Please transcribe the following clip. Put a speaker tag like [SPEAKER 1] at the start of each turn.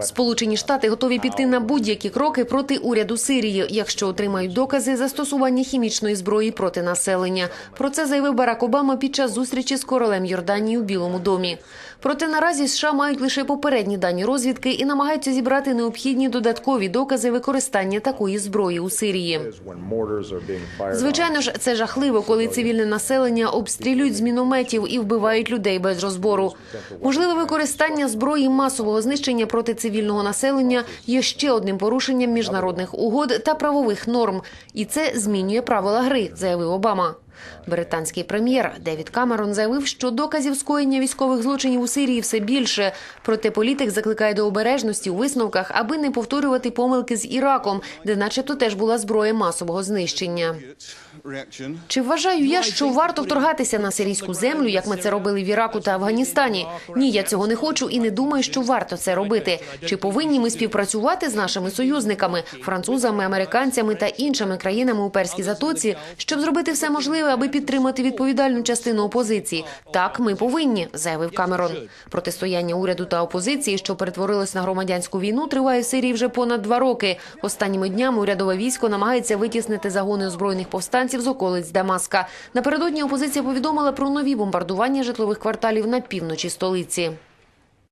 [SPEAKER 1] Сполучені Штати готові піти на будь-які кроки проти уряду Сирії, якщо отримають докази застосування хімічної зброї проти населення. Про це заявив Барак Обама під час зустрічі з королем Йорданії у Білому домі. Проте наразі США мають лише попередні дані розвідки і намагаються зібрати необхідні додаткові докази використання такої зброї у Сирії. Звичайно ж, це жахливо, коли цивільне населення обстрілюють з мінометів і вбивають людей без розбору. Можливе використання зброї масового знищення проти цивільного населення є ще одним порушенням міжнародних угод та правових норм, і це змінює правила гри, заявив Обама. Британський прем'єр Девід Камерон заявив, що доказів скоєння військових злочинів у Сирії все більше. Проте політик закликає до обережності у висновках, аби не повторювати помилки з Іраком, де, начебто, теж була зброя масового знищення. Чи вважаю я, що варто вторгатися на сирійську землю, як ми це робили в Іраку та Афганістані? Ні, я цього не хочу і не думаю, що варто це робити. Чи повинні ми співпрацювати з нашими союзниками, французами, американцями та іншими країнами у перській затоці, щоб зробити все можливе, аби підтримати відповідальну частину опозиції? Так, ми повинні, заявив Камерон. Протистояння уряду та опозиції, що перетворилось на громадянську війну, триває в Сирії вже понад два роки. Останніми днями урядове військо намагається витіснити загони озброєних повстанців з околиць Дамаска. Напередодні опозиція повідомила про нові бомбардування житлових кварталів на півночі столиці.